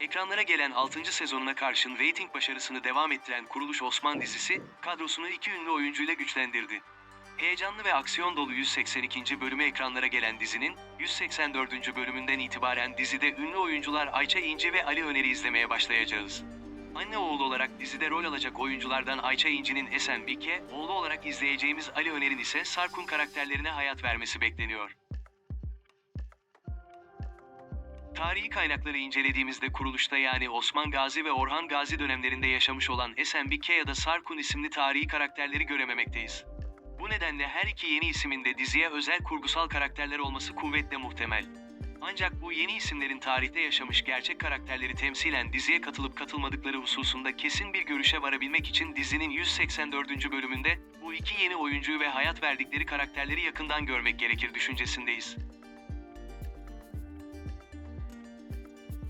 Ekranlara gelen 6. sezonuna karşın reyting başarısını devam ettiren Kuruluş Osman dizisi, kadrosunu iki ünlü oyuncuyla güçlendirdi. Heyecanlı ve aksiyon dolu 182. bölümü ekranlara gelen dizinin, 184. bölümünden itibaren dizide ünlü oyuncular Ayça İnci ve Ali Öner'i izlemeye başlayacağız. Anne oğlu olarak dizide rol alacak oyunculardan Ayça İnci'nin Esen Bike, oğlu olarak izleyeceğimiz Ali Öner'in ise Sarkun karakterlerine hayat vermesi bekleniyor. Tarihi kaynakları incelediğimizde kuruluşta yani Osman Gazi ve Orhan Gazi dönemlerinde yaşamış olan Esenbike ya da Sarkun isimli tarihi karakterleri görememekteyiz. Bu nedenle her iki yeni isimin de diziye özel kurgusal karakterler olması kuvvetle muhtemel. Ancak bu yeni isimlerin tarihte yaşamış gerçek karakterleri temsilen diziye katılıp katılmadıkları hususunda kesin bir görüşe varabilmek için dizinin 184. bölümünde bu iki yeni oyuncuyu ve hayat verdikleri karakterleri yakından görmek gerekir düşüncesindeyiz.